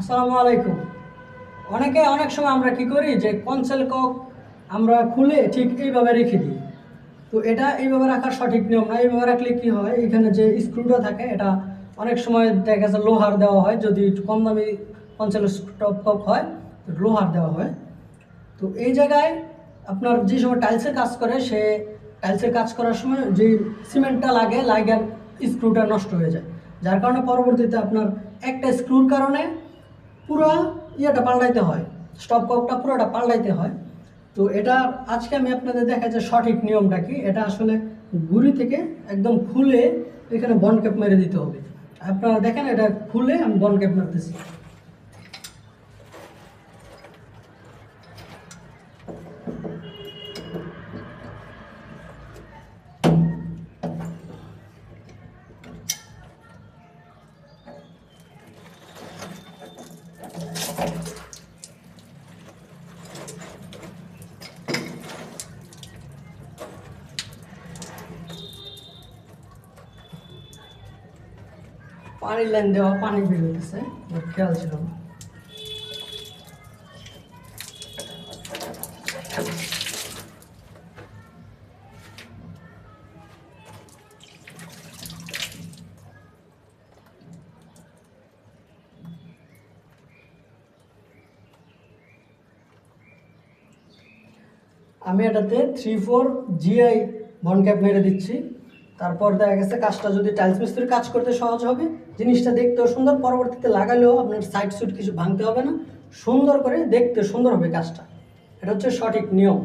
আসসালামু আলাইকুম। অনেকে অনেক সময় আমরা কি করি যে কনসেল কক আমরা খুলে ঠিক এইভাবে রেখে দিই। তো এটা এইভাবে রাখার সঠিক নিয়ম না, এইভাবে রাখলে কী হয়? এখানে যে স্ক্রুটা থাকে, এটা অনেক সময় দেখা যাচ্ছে লোহার দেওয়া হয়, যদি কম দামি কনসেল টপ কক হয় লোহার দেওয়া হয়। তো এই জায়গায় আপনার যে সময় টাইলসের কাজ করে, সে টাইলসের কাজ করার সময় যে সিমেন্টটা লাগে লাগার স্ক্রুটা নষ্ট হয়ে যায়। যার কারণে পরবর্তীতে আপনার একটা স্ক্রুর কারণে পুরো ইয়েটা পাল্টাইতে হয়। স্টপ ককটা পুরোটা পাল্টাইতে হয়। তো এটা আজকে আমি আপনাদের দেখাই যে সঠিক নিয়মটা কি। এটা আসলে গুড়ি থেকে একদম খুলে এখানে বন ক্যাপ মেরে দিতে হবে। আপনারা দেখেন এটা খুলে আমি বন ক্যাপ মারতেছি। পানির লাইন দেওয়া, পানি বের হইতেছে। খেয়াল ছিল। আমি এটাতে থ্রি ফোর জিআই বন ক্যাপ মেরে দিচ্ছি। তারপর দেখা গেছে কাজটা যদি টাইলস মিস্ত্রির কাজ করতে সহজ হবে, জিনিসটা দেখতেও সুন্দর, পরবর্তীতে লাগালেও আপনার সাইড সুট কিছু ভাঙতে হবে না। সুন্দর করে দেখতে সুন্দর হবে কাজটা। এটা হচ্ছে সঠিক নিয়ম।